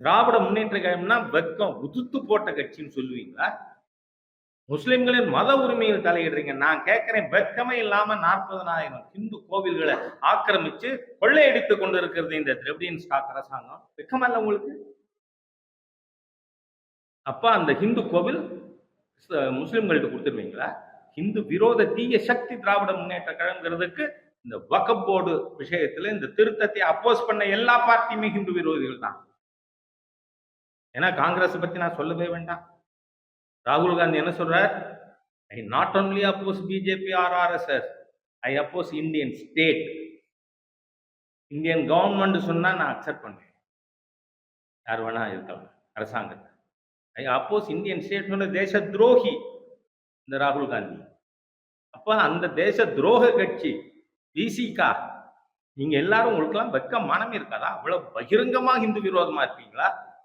திராவிட முன்னேற்ற கழகம்னா வெக்கம் உதுத்து போட்ட கட்சின்னு சொல்லுவீங்களா? முஸ்லிம்களின் மத உரிமையில் தலையிடுறீங்க. நான் கேட்கிறேன் வெக்கமே இல்லாம நாற்பதனாயிரம் இந்து கோவில்களை ஆக்கிரமிச்சு கொள்ளையடித்து கொண்டு இருக்கிறது இந்த திரவிடியன் ஸ்டாக் அரசாங்கம். வெக்கம் இல்ல உங்களுக்கு? அப்ப அந்த ஹிந்து கோவில் முஸ்லிம்கள்ட்ட கொடுத்துருவீங்களா? ஹிந்து விரோத தீய சக்தி திராவிட முன்னேற்ற கழகங்கிறதுக்கு இந்த வக்கப் போர்டு விஷயத்துல இந்த திருத்தத்தை அப்போஸ் பண்ண எல்லா பார்ட்டியுமே ஹிந்து விரோதிகள் தான். ஏன்னா காங்கிரஸ் பத்தி நான் சொல்லவே வேண்டாம். ராகுல் காந்தி என்ன சொல்றார்? I not only oppose BJP or RSS I oppose Indian state Indian government சொன்னா நான் அக்செப்ட் பண்ணுவேன். யார் வேணா இருக்கலாம் அரசாங்கத்தை. ஐ அப்போஸ் இந்தியன் ஸ்டேட் சொன்ன தேச துரோகி இந்த ராகுல் காந்தி. அப்ப அந்த தேச துரோக கட்சி பிசிகா நீங்க எல்லாரும் உங்களுக்கெல்லாம் வெக்க மனம் இருக்காதா? அவ்வளவு பகிரங்கமா இந்து விரோதமா இருப்பீங்களா?